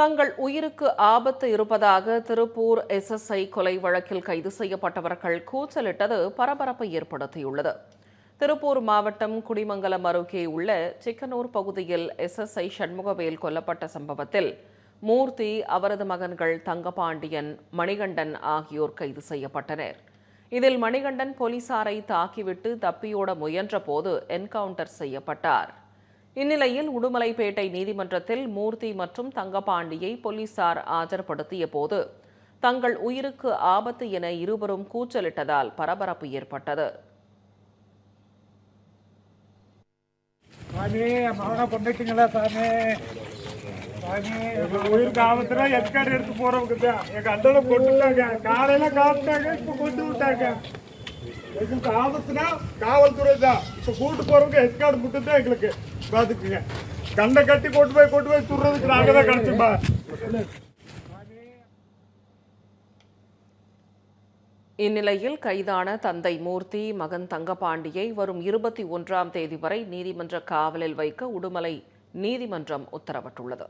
தங்கள் உயிருக்கு ஆபத்து இருப்பதாக திருப்பூர் எஸ்எஸ்ஐ கொலை வழக்கில் கைது செய்யப்பட்டவர்கள் கூச்சலிட்டது பரபரப்பை ஏற்படுத்தியுள்ளது. திருப்பூர் மாவட்டம் குடிமங்கலம் அருகே உள்ள சிக்கனூர் பகுதியில் எஸ்எஸ்ஐ சண்முகவேல் கொல்லப்பட்ட சம்பவத்தில் மூர்த்தி அவரது மகன்கள் தங்கபாண்டியன் மணிகண்டன் ஆகியோர் கைது செய்யப்பட்டனர். இதில் மணிகண்டன் போலீசாரை தாக்கிவிட்டு தப்பியோட முயன்றபோது என்கவுண்டர் செய்யப்பட்டார். இந்நிலையில் உடுமலைப்பேட்டை நீதிமன்றத்தில் மூர்த்தி மற்றும் தங்கபாண்டியை போலீசார் ஆஜர்படுத்திய போது தங்கள் உயிருக்கு ஆபத்து என இருவரும் கூச்சலிட்டதால் பரபரப்பு ஏற்பட்டது. சாமி மகனை கொண்டுட்டீங்களா சாமி? சாமி உயிருக்கு ஆபத்துனா எஸ்கார்டு எடுத்து போறவங்க தான் எங்க அண்ணனை கொண்டுட்டாங்க காலையில காப்பிட்டாங்க இப்ப கொண்டு விட்டாங்க. எங்களுக்கு ஆபத்துனா காவல்துறை தான். கூட்டு போறவங்க எஸ்கார்டு மட்டும் தான் எங்களுக்கு பார்த்துக்குங்க கண்டை கட்டி கொண்டு போய் கொண்டு போய் துறதுக்கு நாங்க தான் கிடைச்சுப்பா இந்நிலையில் கைதான தந்தை மூர்த்தி மகன் தங்கபாண்டியை வரும் இருபத்தி ஒன்றாம் தேதி வரை நீதிமன்ற காவலில் வைக்க உடுமலை நீதிமன்றம் உத்தரவிட்டுள்ளது.